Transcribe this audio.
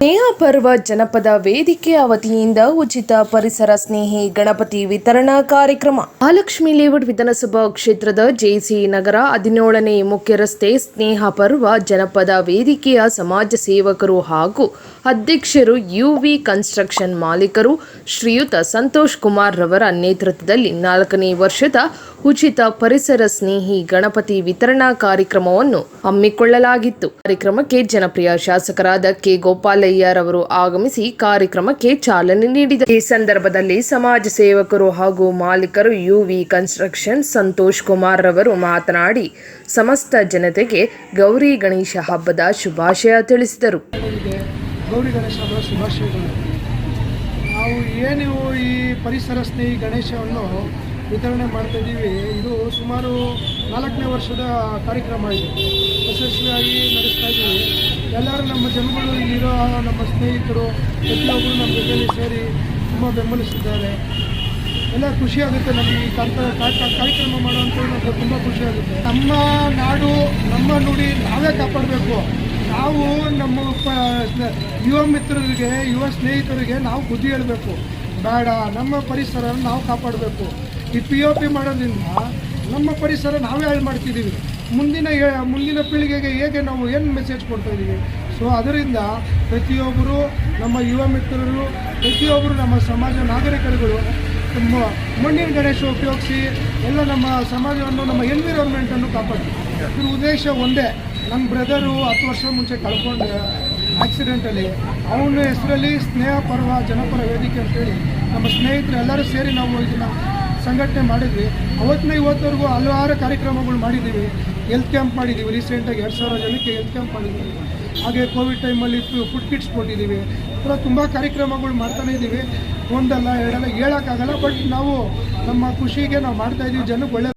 ಸ್ನೇಹ ಪರ್ವ ಜನಪದ ವೇದಿಕೆಯ ವತಿಯಿಂದ ಉಚಿತ ಪರಿಸರ ಸ್ನೇಹಿ ಗಣಪತಿ ವಿತರಣಾ ಕಾರ್ಯಕ್ರಮ. ಮಹಾಲಕ್ಷ್ಮಿ ಲೇಔಟ್ ವಿಧಾನಸಭಾ ಕ್ಷೇತ್ರದ ಜೆಸಿ ನಗರ ಹದಿನೇಳನೇ ಮುಖ್ಯ ರಸ್ತೆ ಸ್ನೇಹ ಪರ್ವ ಜನಪದ ವೇದಿಕೆಯ ಸಮಾಜ ಸೇವಕರು ಹಾಗೂ ಅಧ್ಯಕ್ಷರು ಯುವಿ ಕನ್ಸ್ಟ್ರಕ್ಷನ್ ಮಾಲೀಕರು ಶ್ರೀಯುತ ಸಂತೋಷ್ ಕುಮಾರ್ ರವರ ನೇತೃತ್ವದಲ್ಲಿ ನಾಲ್ಕನೇ ವರ್ಷದ ಉಚಿತ ಪರಿಸರ ಸ್ನೇಹಿ ಗಣಪತಿ ವಿತರಣಾ ಕಾರ್ಯಕ್ರಮವನ್ನು ಹಮ್ಮಿಕೊಳ್ಳಲಾಗಿತ್ತು. ಕಾರ್ಯಕ್ರಮಕ್ಕೆ ಜನಪ್ರಿಯ ಶಾಸಕರಾದ ಕೆ ಗೋಪಾಲಯ್ಯರವರು ಆಗಮಿಸಿ ಕಾರ್ಯಕ್ರಮಕ್ಕೆ ಚಾಲನೆ ನೀಡಿದರು. ಈ ಸಂದರ್ಭದಲ್ಲಿ ಸಮಾಜ ಸೇವಕರು ಹಾಗೂ ಮಾಲೀಕರು ಯುವಿ ಕನ್ಸ್ಟ್ರಕ್ಷನ್ ಸಂತೋಷ್ ಕುಮಾರ್ ರವರು ಮಾತನಾಡಿ, ಸಮಸ್ತ ಜನತೆಗೆ ಗೌರಿ ಗಣೇಶ ಹಬ್ಬದ ಶುಭಾಶಯ ತಿಳಿಸಿದರು. ಗೌರಿ ಗಣೇಶ ಹಬ್ಬದ ಶುಭಾಶಯಗಳು ನಾವು ಏನು ಈ ಪರಿಸರ ಸ್ನೇಹಿ ಗಣೇಶವನ್ನು ವಿತರಣೆ ಮಾಡ್ತಾ ಇದ್ದೀವಿ, ಇದು ಸುಮಾರು ನಾಲ್ಕನೇ ವರ್ಷದ ಕಾರ್ಯಕ್ರಮ ಇದು. ಯಶಸ್ವಿಯಾಗಿ ನಡೆಸ್ತಾ ಇದ್ದೀವಿ. ಎಲ್ಲರೂ ನಮ್ಮ ಜನಗಳು ಇಲ್ಲಿರೋ ನಮ್ಮ ಸ್ನೇಹಿತರು ಪ್ರತಿಯೊಬ್ಬರು ನಮ್ಮ ಜೊತೆಯಲ್ಲಿ ಸೇರಿ ತುಂಬ ಬೆಂಬಲಿಸಿದ್ದಾರೆ. ಎಲ್ಲ ಖುಷಿಯಾಗುತ್ತೆ ನಮಗೆ ಈ ಕಾರ್ಯ- ಕಾರ್ಯ- ಕಾರ್ಯಕ್ರಮ ಮಾಡುವಂಥ ನಮಗೆ ತುಂಬ ಖುಷಿಯಾಗುತ್ತೆ ನಮ್ಮ ನಾಡು, ನಮ್ಮ ನುಡಿ ನಾವೇ ಕಾಪಾಡಬೇಕು. ನಾವು ನಮ್ಮ ಯುವ ಮಿತ್ರರಿಗೆ, ಯುವ ಸ್ನೇಹಿತರಿಗೆ ನಾವು ಬುದ್ಧಿ ಹೇಳಬೇಕು. ಬೇಡ, ನಮ್ಮ ಪರಿಸರ ನಾವು ಕಾಪಾಡಬೇಕು. ಈ ಪಿ ಒ ಪಿ ಮಾಡೋದ್ರಿಂದ ನಮ್ಮ ಪರಿಸರ ನಾವೇ ಹಾಳು ಮಾಡ್ತಿದ್ದೀವಿ. ಮುಂದಿನ ಮುಂದಿನ ಪೀಳಿಗೆಗೆ ಹೇಗೆ ನಾವು ಏನು ಮೆಸೇಜ್ ಕೊಡ್ತಾ ಇದ್ದೀವಿ? ಸೊ ಅದರಿಂದ ಪ್ರತಿಯೊಬ್ಬರು ನಮ್ಮ ಯುವ ಮಿತ್ರರು, ಪ್ರತಿಯೊಬ್ಬರು ನಮ್ಮ ಸಮಾಜ ನಾಗರಿಕರುಗಳು ಮಣ್ಣಿನ ಗಣೇಶ ಉಪಯೋಗಿಸಿ ಎಲ್ಲ ನಮ್ಮ ಸಮಾಜವನ್ನು, ನಮ್ಮ ಎನ್ವಿರಾನ್ಮೆಂಟನ್ನು ಕಾಪಾಡಿ ಇದ್ರ ಉದ್ದೇಶ ಒಂದೇ ನನ್ನ ಬ್ರದರು ಹತ್ತು ವರ್ಷ ಮುಂಚೆ ಕಳ್ಕೊಂಡು ಆಕ್ಸಿಡೆಂಟಲ್ಲಿ ಅವನ ಹೆಸರಲ್ಲಿ ಸ್ನೇಹ ಪರ್ವ, ಜನಪರ ವೇದಿಕೆ ಅಂತೇಳಿ ನಮ್ಮ ಸ್ನೇಹಿತರು ಎಲ್ಲರೂ ಸೇರಿ ನಾವು ಇದನ್ನು ಸಂಘಟನೆ ಮಾಡಿದ್ವಿ. ಅವತ್ತಿನ ಇವತ್ತವರೆಗೂ ಹಲವಾರು ಕಾರ್ಯಕ್ರಮಗಳು ಮಾಡಿದ್ದೀವಿ. ಹೆಲ್ತ್ ಕ್ಯಾಂಪ್ ಮಾಡಿದ್ದೀವಿ. ರೀಸೆಂಟಾಗಿ ಎರಡು ಸಾವಿರ ಜನಕ್ಕೆ ಹೆಲ್ತ್ ಕ್ಯಾಂಪ್ ಮಾಡಿದ್ದೀವಿ. ಹಾಗೆ ಕೋವಿಡ್ ಟೈಮಲ್ಲಿ ಫುಡ್ ಕಿಟ್ಸ್ ಕೊಟ್ಟಿದ್ದೀವಿ. ಥರ ತುಂಬ ಕಾರ್ಯಕ್ರಮಗಳು ಮಾಡ್ತಾನೆ ಇದ್ದೀವಿ. ಒಂದಲ್ಲ, ಎರಡಲ್ಲ, ಹೇಳೋಕ್ಕಾಗಲ್ಲ. ಬಟ್ ನಾವು ನಮ್ಮ ಖುಷಿಗೆ ನಾವು ಮಾಡ್ತಾ ಇದ್ದೀವಿ. ಜನಕ್ಕೆ ಒಳ್ಳೆ